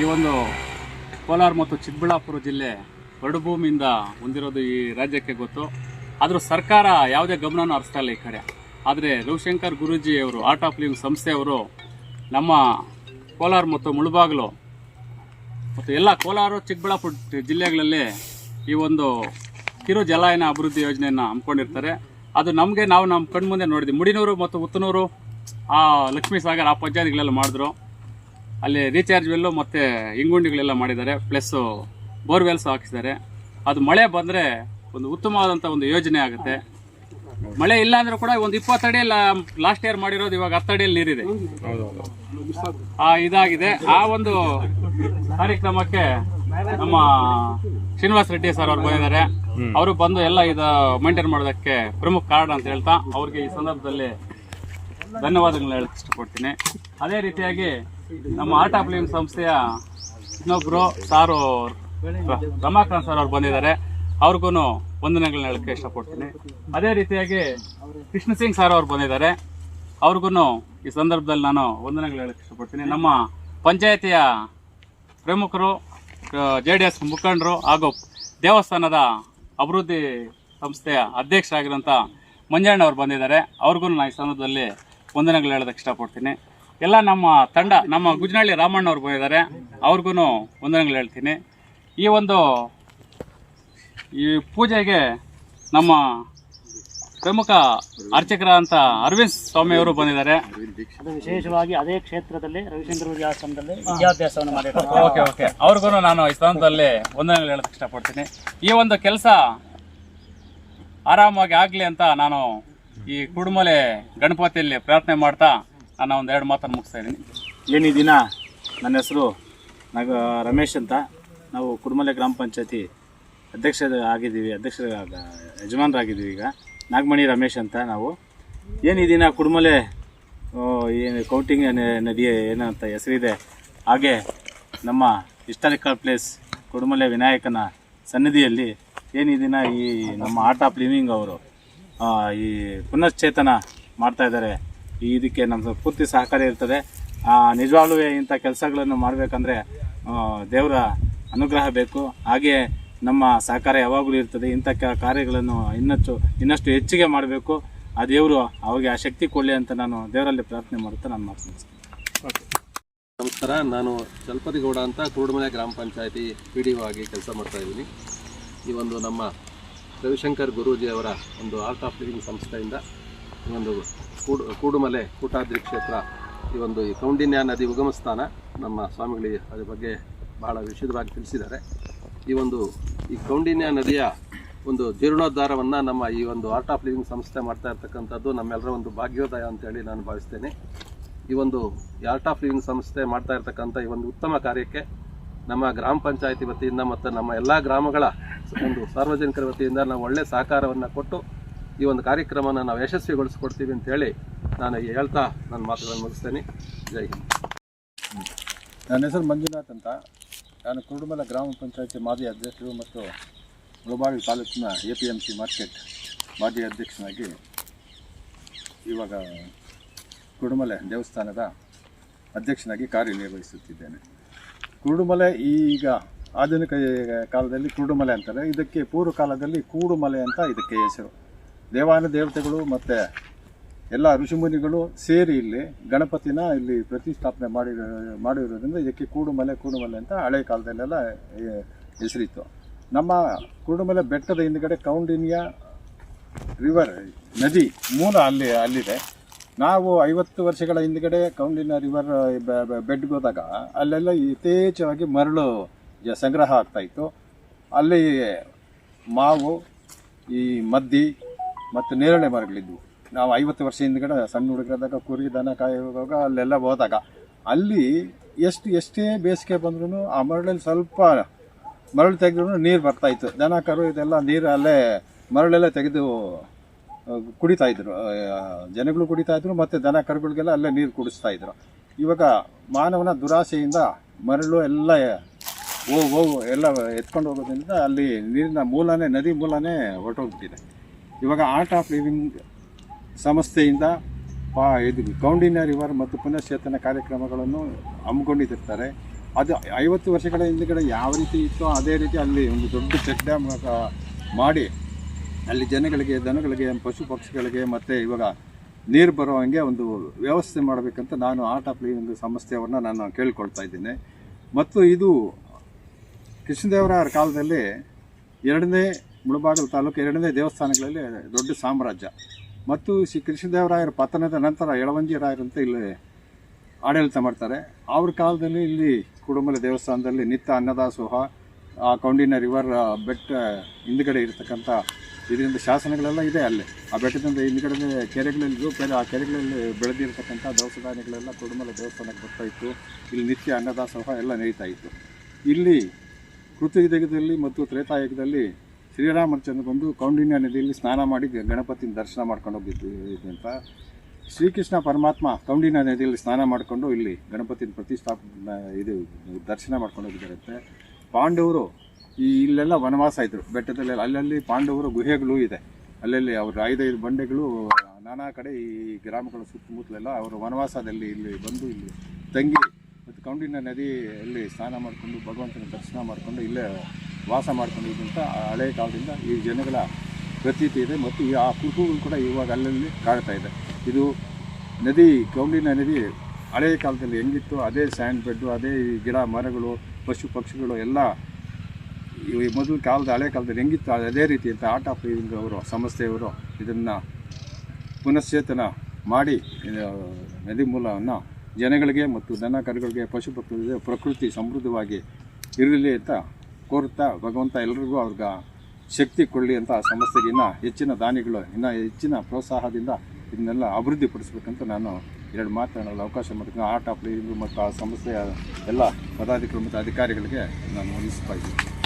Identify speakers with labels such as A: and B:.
A: ಈ ಒಂದು ಕೋಲಾರ ಮತ್ತು ಚಿಕ್ಕಬಳ್ಳಾಪುರ ಜಿಲ್ಲೆ ಬರಡುಭೂಮಿಯಿಂದ ಹೊಂದಿರೋದು ಈ ರಾಜ್ಯಕ್ಕೆ ಗೊತ್ತು. ಆದರೂ ಸರ್ಕಾರ ಯಾವುದೇ ಗಮನನೂ ಹರಿಸ್ತಾ ಇಲ್ಲ ಈ ಕಡೆ. ಆದರೆ ರವಿಶಂಕರ್ ಗುರೂಜಿ ಅವರು ಆರ್ಟ್ ಆಫ್ ಲಿವಿಂಗ್ ಸಂಸ್ಥೆಯವರು ನಮ್ಮ ಕೋಲಾರ ಮತ್ತು ಮುಳುಬಾಗಿಲು ಮತ್ತು ಎಲ್ಲ ಕೋಲಾರ, ಚಿಕ್ಕಬಳ್ಳಾಪುರ ಜಿಲ್ಲೆಗಳಲ್ಲಿ ಈ ಒಂದು ಕಿರು ಜಲಾಯನ ಅಭಿವೃದ್ಧಿ ಯೋಜನೆಯನ್ನು ಹಮ್ಮಿಕೊಂಡಿರ್ತಾರೆ. ಅದು ನಮಗೆ ನಾವು ನಮ್ಮ ಕಣ್ಮುಂದೆ ನೋಡಿದ್ವಿ. ಮುಡಿನೂರು ಮತ್ತು ಉತ್ತನೂರು ಆ ಲಕ್ಷ್ಮೀ ಸಾಗರ್ ಆ ಪಂಚಾಯತ್ಗಳೆಲ್ಲ ಮಾಡಿದ್ರು. ಅಲ್ಲಿ ರೀಚಾರ್ಜ್ ವೆಲ್ಲು ಮತ್ತು ಇಂಗುಂಡಿಗಳೆಲ್ಲ ಮಾಡಿದ್ದಾರೆ. ಪ್ಲಸ್ಸು ಬೋರ್ವೆಲ್ಸ್ ಹಾಕಿಸಿದ್ದಾರೆ. ಅದು ಮಳೆ ಬಂದರೆ ಒಂದು ಉತ್ತಮವಾದಂಥ ಒಂದು ಯೋಜನೆ ಆಗುತ್ತೆ. ಮಳೆ ಇಲ್ಲ ಅಂದ್ರೂ ಕೂಡ ಒಂದು ಇಪ್ಪತ್ತಡಿ ಲಾಸ್ಟ್ ಇಯರ್ ಮಾಡಿರೋದು ಇವಾಗ ಹತ್ತಡಿಯಲ್ಲಿ ನೀರಿದೆ. ಆ ಇದಾಗಿದೆ. ಆ ಒಂದು ಕಾರ್ಯಕ್ರಮಕ್ಕೆ ನಮ್ಮ ಶ್ರೀನಿವಾಸ ರೆಡ್ಡಿ ಸರ್ ಅವ್ರು ಬಂದಿದ್ದಾರೆ. ಅವರು ಬಂದು ಎಲ್ಲ ಇದು ಮೇಂಟೈನ್ ಮಾಡೋದಕ್ಕೆ ಪ್ರಮುಖ ಕಾರಣ ಅಂತ ಹೇಳ್ತಾ ಅವ್ರಿಗೆ ಈ ಸಂದರ್ಭದಲ್ಲಿ ಧನ್ಯವಾದಗಳನ್ನ ಹೇಳಕ್ ಇಷ್ಟಪಡ್ತೀನಿ. ಅದೇ ರೀತಿಯಾಗಿ ನಮ್ಮ ಆರ್ಟ್ ಲಿವಿಂಗ್ ಸಂಸ್ಥೆಯ ಇನ್ನೊಬ್ರು ಸಾರು ರಮಾಕಾಂತ್ ಸರ್ ಅವ್ರು ಬಂದಿದ್ದಾರೆ. ಅವ್ರಿಗೂ ವಂದನೆಗಳನ್ನ ಹೇಳಕ್ಕೆ ಇಷ್ಟಪಡ್ತೀನಿ. ಅದೇ ರೀತಿಯಾಗಿ ಕೃಷ್ಣ ಸಿಂಗ್ ಸರ್ ಅವ್ರು ಬಂದಿದ್ದಾರೆ. ಅವ್ರಿಗೂ ಈ ಸಂದರ್ಭದಲ್ಲಿ ನಾನು ವಂದನೆಗಳು ಹೇಳಕ್ಕೆ ಇಷ್ಟಪಡ್ತೀನಿ. ನಮ್ಮ ಪಂಚಾಯತಿಯ ಪ್ರಮುಖರು ಜೆ ಡಿ ಎಸ್ ಮುಖಂಡರು ಹಾಗೂ ದೇವಸ್ಥಾನದ ಅಭಿವೃದ್ಧಿ ಸಂಸ್ಥೆಯ ಅಧ್ಯಕ್ಷರಾಗಿರೋಂಥ ಮಂಜಣ್ಣ ಅವ್ರು ಬಂದಿದ್ದಾರೆ. ಅವ್ರಿಗೂ ನಾನು ಈ ಸಂದರ್ಭದಲ್ಲಿ ವಂದನೆಗಳು ಹೇಳೋದಕ್ಕೆ ಇಷ್ಟಪಡ್ತೀನಿ. ಎಲ್ಲ ನಮ್ಮ ತಂಡ ನಮ್ಮ ಗುಜನಹಳ್ಳಿ ರಾಮಣ್ಣ ಅವ್ರು ಬಂದಿದ್ದಾರೆ ಅವ್ರಿಗೂ ವಂದನೆಗಳು ಹೇಳ್ತೀನಿ. ಈ ಒಂದು ಈ ಪೂಜೆಗೆ ನಮ್ಮ ಪ್ರಮುಖ ಅರ್ಚಕರಾದಂಥ ಅರವಿಂದ್ ಸ್ವಾಮಿಯವರು ಬಂದಿದ್ದಾರೆ.
B: ವಿಶೇಷವಾಗಿ ಅದೇ ಕ್ಷೇತ್ರದಲ್ಲಿ ರವಿಚಂದ್ರ ಆಶ್ರಮದಲ್ಲಿ ವಿದ್ಯಾಭ್ಯಾಸವನ್ನು ಮಾಡಿದ್ದಾರೆ
A: ಓಕೆ ಓಕೆ. ಅವ್ರಿಗೂ ನಾನು ಈ ಸ್ಥಾನದಲ್ಲಿ ವಂದನೆಗಳು ಹೇಳಕ್ಕೆ ಇಷ್ಟಪಡ್ತೀನಿ. ಈ ಒಂದು ಕೆಲಸ ಆರಾಮಾಗಿ ಆಗಲಿ ಅಂತ ನಾನು ಈ ಕುಡುಮಲೆ ಗಣಪತಿಯಲ್ಲಿ ಪ್ರಾರ್ಥನೆ ಮಾಡ್ತಾ ನಾನು ಒಂದು ಎರಡು ಮಾತನ್ನು ಮುಗಿಸ್ತಾ ಇದ್ದೀನಿ.
C: ಏನು ದಿನ ನನ್ನ ಹೆಸರು ನಾಗ ರಮೇಶ್ ಅಂತ. ನಾವು ಕುಡುಮಲೆ ಗ್ರಾಮ ಪಂಚಾಯತಿ ಅಧ್ಯಕ್ಷ ಆಗಿದ್ದೀವಿ, ಅಧ್ಯಕ್ಷ ಯಜಮಾನರಾಗಿದ್ದೀವಿ ಈಗ. ನಾಗಮಣಿ ರಮೇಶ್ ಅಂತ ನಾವು. ಏನು ಈ ದಿನ ಕುಡುಮಲೆ ಏನು ಕೌಂಟಿಂಗ್ ನದಿ ಏನಂತ ಹೆಸರಿದೆ. ಹಾಗೆ ನಮ್ಮ ಹಿಸ್ಟಾರಿಕಲ್ ಪ್ಲೇಸ್ ಕುಡುಮಲೆ ವಿನಾಯಕನ ಸನ್ನಿಧಿಯಲ್ಲಿ ಏನು ಈ ಈ ನಮ್ಮ ಆರ್ಟ್ ಆಫ್ ಲಿವಿಂಗ್ ಅವರು ಈ ಪುನಶ್ಚೇತನ ಮಾಡ್ತಾ ಇದ್ದಾರೆ. ಈ ಇದಕ್ಕೆ ನಮ್ಮ ಪೂರ್ತಿ ಸಹಕಾರ ಇರ್ತದೆ. ನಿಜವಾಗ್ಲೂ ಇಂಥ ಕೆಲಸಗಳನ್ನು ಮಾಡಬೇಕಂದ್ರೆ ದೇವರ ಅನುಗ್ರಹ ಬೇಕು. ಹಾಗೆ ನಮ್ಮ ಸಹಕಾರ ಯಾವಾಗಲೂ ಇರ್ತದೆ. ಇಂಥ ಕಾರ್ಯಗಳನ್ನು ಇನ್ನಷ್ಟು ಇನ್ನಷ್ಟು ಹೆಚ್ಚಿಗೆ ಮಾಡಬೇಕು. ಆ ದೇವರು ಅವಾಗೆ ಆ ಶಕ್ತಿ ಕೊಡಲಿ ಅಂತ ನಾನು ದೇವರಲ್ಲಿ ಪ್ರಾರ್ಥನೆ ಮಾಡುತ್ತಾ ನಾನು ಮುಗಿಸ್ತೀನಿ.
D: ನಮಸ್ಕಾರ. ನಾನು ಚಲಪತಿಗೌಡ ಅಂತ ಕುರುಡುಮನೆ ಗ್ರಾಮ ಪಂಚಾಯತಿ ಪಿ ಡಿ ಒ ಆಗಿ ಕೆಲಸ ಮಾಡ್ತಾ ಇದ್ದೀನಿ. ಈ ಒಂದು ನಮ್ಮ ರವಿಶಂಕರ್ ಗುರೂಜಿಯವರ ಒಂದು ಆರ್ಟ್ ಆಫ್ ಲಿವಿಂಗ್ ಸಂಸ್ಥೆಯಿಂದ ಈ ಒಂದು ಕೂಡು, ಕೂಡುಮಲೆ, ಕೂಟಾದ್ರಿ ಕ್ಷೇತ್ರ, ಈ ಒಂದು ಈ ಕೌಂಡಿನ್ಯ ನದಿ ಉಗಮ ಸ್ಥಾನ ನಮ್ಮ ಸ್ವಾಮಿಗಳಿಗೆ ಅದರ ಬಗ್ಗೆ ಬಹಳ ವಿಶದವಾಗಿ ತಿಳಿಸಿದ್ದಾರೆ. ಈ ಒಂದು, ಈ ಕೌಂಡಿನ್ಯ ನದಿಯ ಒಂದು ಜೀರ್ಣೋದ್ಧಾರವನ್ನು ನಮ್ಮ ಈ ಒಂದು ಆರ್ಟ್ ಆಫ್ ಲಿವಿಂಗ್ ಸಂಸ್ಥೆ ಮಾಡ್ತಾ ಇರ್ತಕ್ಕಂಥದ್ದು ನಮ್ಮೆಲ್ಲರ ಒಂದು ಭಾಗ್ಯೋದಯ ಅಂತೇಳಿ ನಾನು ಭಾವಿಸ್ತೇನೆ. ಈ ಒಂದು ಆರ್ಟ್ ಆಫ್ ಲಿವಿಂಗ್ ಸಂಸ್ಥೆ ಮಾಡ್ತಾ ಇರ್ತಕ್ಕಂಥ ಈ ಒಂದು ಉತ್ತಮ ಕಾರ್ಯಕ್ಕೆ ನಮ್ಮ ಗ್ರಾಮ ಪಂಚಾಯತಿ ವತಿಯಿಂದ ಮತ್ತು ನಮ್ಮ ಎಲ್ಲ ಗ್ರಾಮಗಳ ಒಂದು ಸಾರ್ವಜನಿಕರ ವತಿಯಿಂದ ನಾವು ಒಳ್ಳೆಯ ಸಹಕಾರವನ್ನು ಕೊಟ್ಟು ಈ ಒಂದು ಕಾರ್ಯಕ್ರಮನ ನಾವು ಯಶಸ್ವಿಗೊಳಿಸ್ಕೊಡ್ತೀವಿ ಅಂತ ಹೇಳಿ ನಾನು ಹೇಳ್ತಾ ನನ್ನ ಮಾತುಗಳನ್ನು ಮುಗಿಸ್ತೇನೆ. ಜೈ ಹಿಂದ್.
E: ನನ್ನ ಹೆಸರು ಮಂಜುನಾಥ್ ಅಂತ. ನಾನು ಕುರುಡುಮಲ ಗ್ರಾಮ ಪಂಚಾಯತಿ ಮಾಜಿ ಅಧ್ಯಕ್ಷರು ಮತ್ತು ಮುಳಬಾವಿ ತಾಲೂಕಿನ A P M C market ಮಾಜಿ ಅಧ್ಯಕ್ಷನಾಗಿ ಇವಾಗ ಕುರುಡುಮಲೆ ದೇವಸ್ಥಾನದ ಅಧ್ಯಕ್ಷನಾಗಿ ಕಾರ್ಯನಿರ್ವಹಿಸುತ್ತಿದ್ದೇನೆ. ಕುರುಡುಮಲೆ ಈಗ ಆಧುನಿಕ ಕಾಲದಲ್ಲಿ ಕುರುಡುಮಲೆ ಅಂತಾರೆ. ಇದಕ್ಕೆ ಪೂರ್ವ ಕಾಲದಲ್ಲಿ ಕೂಡುಮಲೆ ಅಂತ ಇದಕ್ಕೆ ಹೆಸರು. ದೇವಾನ ದೇವತೆಗಳು ಮತ್ತು ಎಲ್ಲ ಋಷಿಮುನಿಗಳು ಸೇರಿ ಇಲ್ಲಿ ಗಣಪತಿನ ಇಲ್ಲಿ ಪ್ರತಿಷ್ಠಾಪನೆ ಮಾಡಿ, ಮಾಡಿರೋದ್ರಿಂದ ಇದಕ್ಕೆ ಕೂಡುಮಲೆ ಕೂಡುಮಲೆ ಅಂತ ಹಳೆ ಕಾಲದಲ್ಲೆಲ್ಲ ಹೆಸರಿತ್ತು. ನಮ್ಮ ಕೂಡುಮಲೆ ಬೆಟ್ಟದ ಹಿಂದ್ಗಡೆ ಕೌಂಡಿನ್ಯ ರಿವರ್ ನದಿ ಮೂಲ ಅಲ್ಲಿ, ಅಲ್ಲಿದೆ. ನಾವು ಐವತ್ತು ವರ್ಷಗಳ ಹಿಂದ್ಗಡೆ ಕೌಂಡಿನ್ಯ ರಿವರ್ ಬೆಡ್ಗೆ ಹೋದಾಗ ಅಲ್ಲೆಲ್ಲ ಯಥೇಚ್ಛವಾಗಿ ಮರಳು ಸಂಗ್ರಹ ಆಗ್ತಾಯಿತ್ತು ಅಲ್ಲಿ ಮಾವು, ಈ ಮದ್ದಿ ಮತ್ತು ನೇರಳೆ ಮರಗಳಿದ್ವು. ನಾವು ಐವತ್ತು ವರ್ಷ ಹಿಂದ್ಗಡೆ ಸಣ್ಣ ಹುಡುಗರಾದಾಗ ಕುರಿ, ದನ ಕಾಯುವಾಗ ಅಲ್ಲೆಲ್ಲ ಹೋದಾಗ ಅಲ್ಲಿ ಎಷ್ಟು, ಎಷ್ಟೇ ಬೇಸಿಗೆ ಬಂದ್ರೂ ಆ ಮರಳಲ್ಲಿ ಸ್ವಲ್ಪ ಮರಳು ತೆಗೆದ್ರೂ ನೀರು ಬರ್ತಾ ಇತ್ತು. ದನ, ಕರು ಇದೆಲ್ಲ ನೀರು ಅಲ್ಲೇ ಮರಳೆಲ್ಲ ತೆಗೆದು ಕುಡಿತಾಯಿದ್ರು ಜನಗಳು ಕುಡಿತಾ ಇದ್ರು ಮತ್ತು ದನ, ಕರುಗಳಿಗೆಲ್ಲ ಅಲ್ಲೇ ನೀರು ಕುಡಿಸ್ತಾ ಇದ್ರು. ಇವಾಗ ಮಾನವನ ದುರಾಸೆಯಿಂದ ಮರಳು ಎಲ್ಲ ಓ ಓ ಎಲ್ಲ ಎತ್ಕೊಂಡು ಹೋಗೋದ್ರಿಂದ ಅಲ್ಲಿ ನೀರಿನ ಮೂಲನೇ, ನದಿ ಮೂಲನೇ ಹೊರಟೋಗ್ಬಿಟ್ಟಿದೆ. ಇವಾಗ ಆರ್ಟ್ ಆಫ್ ಲಿವಿಂಗ್ ಸಂಸ್ಥೆಯಿಂದ ಪಾ ಇದು ಕೌಂಡಿನ್ಯ ರಿವರ್ ಮತ್ತು ಪುನಶ್ಚೇತನ ಕಾರ್ಯಕ್ರಮಗಳನ್ನು ಹಮ್ಮಿಕೊಂಡಿರ್ತಾರೆ. ಅದು ಐವತ್ತು ವರ್ಷಗಳ ಹಿಂದ್ಗಡೆ ಯಾವ ರೀತಿ ಇತ್ತೋ ಅದೇ ರೀತಿ ಅಲ್ಲಿ ಒಂದು ದೊಡ್ಡ ಚೆಕ್ ಡ್ಯಾಮ್ ಮಾಡಿ ಅಲ್ಲಿ ಜನಗಳಿಗೆ, ದನಗಳಿಗೆ, ಪಶು ಪಕ್ಷಿಗಳಿಗೆ ಮತ್ತು ಇವಾಗ ನೀರು ಬರೋ ಹಾಗೆ ಒಂದು ವ್ಯವಸ್ಥೆ ಮಾಡಬೇಕಂತ ನಾನು ಆರ್ಟ್ ಆಫ್ ಲಿವಿಂಗ್ ಸಂಸ್ಥೆಯವ್ರನ್ನ ನಾನು ಕೇಳ್ಕೊಳ್ತಾ ಇದ್ದೀನಿ. ಮತ್ತು ಇದು ಕೃಷ್ಣದೇವರ ಕಾಲದಲ್ಲಿ ಎರಡನೇ ಮುಳಬಾಗಿಲು ತಾಲೂಕು ಎರಡನೇ ದೇವಸ್ಥಾನಗಳಲ್ಲಿ ದೊಡ್ಡ ಸಾಮ್ರಾಜ್ಯ. ಮತ್ತು ಶ್ರೀ ಕೃಷ್ಣದೇವರಾಯರ ಪತನದ ನಂತರ ಯಳವಂಜಿ ರಾಯರಂತ ಇಲ್ಲಿ ಆಡಳಿತ ಮಾಡ್ತಾರೆ. ಅವ್ರ ಕಾಲದಲ್ಲಿ ಇಲ್ಲಿ ಕುಡುಮಲ ದೇವಸ್ಥಾನದಲ್ಲಿ ನಿತ್ಯ ಅನ್ನದಾಸೋಹ, ಆ ಕೌಂಡಿನ ರಿವರ್ ಬೆಟ್ಟ ಹಿಂದ್ಗಡೆ ಇರತಕ್ಕಂಥ ಇದರಿಂದ ಶಾಸನಗಳೆಲ್ಲ ಇದೆ ಅಲ್ಲಿ. ಆ ಬೆಟ್ಟದಿಂದ ಹಿಂದ್ಗಡೆ ಕೆರೆಗಳಲ್ಲಿ ಬೇರೆ ಆ ಕೆರೆಗಳಲ್ಲಿ ಬೆಳೆದಿರ್ತಕ್ಕಂಥ ದವಸ ಧಾನ್ಯಗಳೆಲ್ಲ ಕುಡುಮಲ ದೇವಸ್ಥಾನಕ್ಕೆ ಬರ್ತಾ ಇತ್ತು. ಇಲ್ಲಿ ನಿತ್ಯ ಅನ್ನದಾಸೋಹ ಎಲ್ಲ ನಡೀತಾ ಇತ್ತು. ಇಲ್ಲಿ ಕೃತಯುಗದಲ್ಲಿ ಮತ್ತು ತ್ರೇತಾಯುಗದಲ್ಲಿ ಶ್ರೀರಾಮಚಂದ್ರ ಬಂದು ಕೌಂಡಿನ್ಯ ನದಿಯಲ್ಲಿ ಸ್ನಾನ ಮಾಡಿ ಗಣಪತಿನ ದರ್ಶನ ಮಾಡ್ಕೊಂಡು ಹೋಗಿದ್ದು ಅಂತ. ಶ್ರೀಕೃಷ್ಣ ಪರಮಾತ್ಮ ಕೌಂಡಿನ್ಯ ನದಿಯಲ್ಲಿ ಸ್ನಾನ ಮಾಡಿಕೊಂಡು ಇಲ್ಲಿ ಗಣಪತಿನ ಪ್ರತಿಷ್ಠಾಪನೆ, ಇದು, ದರ್ಶನ ಮಾಡ್ಕೊಂಡು ಹೋಗಿದ್ದಾರಂತೆ ಪಾಂಡವರು ಈ ಇಲ್ಲೆಲ್ಲ ವನವಾಸ ಇದ್ದರು ಬೆಟ್ಟದಲ್ಲಿ ಅಲ್ಲಲ್ಲಿ ಪಾಂಡವರ ಗುಹೆಗಳು ಇದೆ. ಅಲ್ಲಲ್ಲಿ ಅವ್ರ ಐದೈದು ಬಂಡೆಗಳು, ನಾನಾ ಕಡೆ ಈ ಗ್ರಾಮಗಳ ಸುತ್ತಮುತ್ತಲೆಲ್ಲ ಅವರು ವನವಾಸದಲ್ಲಿ ಇಲ್ಲಿ ಬಂದು ಇಲ್ಲಿ ತಂಗಿ ಮತ್ತು ಕೌಂಡಿನ ನದಿಯಲ್ಲಿ ಸ್ನಾನ ಮಾಡಿಕೊಂಡು ಭಗವಂತನ ದರ್ಶನ ಮಾಡಿಕೊಂಡು ಇಲ್ಲೇ ವಾಸ ಮಾಡ್ಕೊಂಡಿದ್ದಂಥ ಹಳೆ ಕಾಲದಿಂದ ಈ ಜನಗಳ ಪ್ರತೀತಿ ಇದೆ ಮತ್ತು ಈ ಆ ಕುರುಹುಗಳು ಕೂಡ ಇವಾಗ ಅಲ್ಲಲ್ಲಿ ಕಾಣ್ತಾ ಇದೆ. ಇದು ನದಿ, ಕೌಂಡಿನ ನದಿ ಹಳೆಯ ಕಾಲದಲ್ಲಿ ಹೆಂಗಿತ್ತು? ಅದೇ ಸ್ಯಾಂಡ್ ಬೆಡ್ಡು, ಅದೇ ಗಿಡ ಮರಗಳು, ಪಶು ಪಕ್ಷಿಗಳು ಎಲ್ಲ ಈ ಮೊದಲು ಕಾಲದ ಹಳೆ ಕಾಲದಲ್ಲಿ ಹೆಂಗಿತ್ತು? ಅದೇ ರೀತಿ ಅಂತ ಆರ್ಟ್ ಆಫ್ ಲಿವಿಂಗ್ ಅವರು, ಸಂಸ್ಥೆಯವರು ಇದನ್ನು ಪುನಶ್ಚೇತನ ಮಾಡಿ ನದಿ ಮೂಲವನ್ನು ಜನಗಳಿಗೆ ಮತ್ತು ದನ ಕರುಗಳಿಗೆ, ಪಶು ಪಕ್ಷಿಗಳಿಗೆ ಪ್ರಕೃತಿ ಸಮೃದ್ಧವಾಗಿ ಇರಲಿ ಅಂತ ಕೋರುತ್ತಾ ಭಗವಂತ ಎಲ್ರಿಗೂ ಅವ್ರಿಗೆ ಶಕ್ತಿ ಕೊಡಲಿ ಅಂತ ಆ ಇನ್ನೂ ಹೆಚ್ಚಿನ ದಾನಿಗಳು, ಇನ್ನೂ ಹೆಚ್ಚಿನ ಪ್ರೋತ್ಸಾಹದಿಂದ ಇದನ್ನೆಲ್ಲ ಅಭಿವೃದ್ಧಿಪಡಿಸ್ಬೇಕಂತ ನಾನು ಎರಡು ಮಾತನಾಡಲು ಅವಕಾಶ ಮಾಡ್ತೀನಿ ಆರ್ಟ್ ಆಫ್ ಲಿವಿಂಗ್ ಮತ್ತು ಆ ಸಂಸ್ಥೆಯ ಎಲ್ಲ ಪದಾಧಿಕಾರಿ ಮತ್ತು ಅಧಿಕಾರಿಗಳಿಗೆ ನಾನು ವಹಿಸ್ತಾ ಇದ್ದೀನಿ.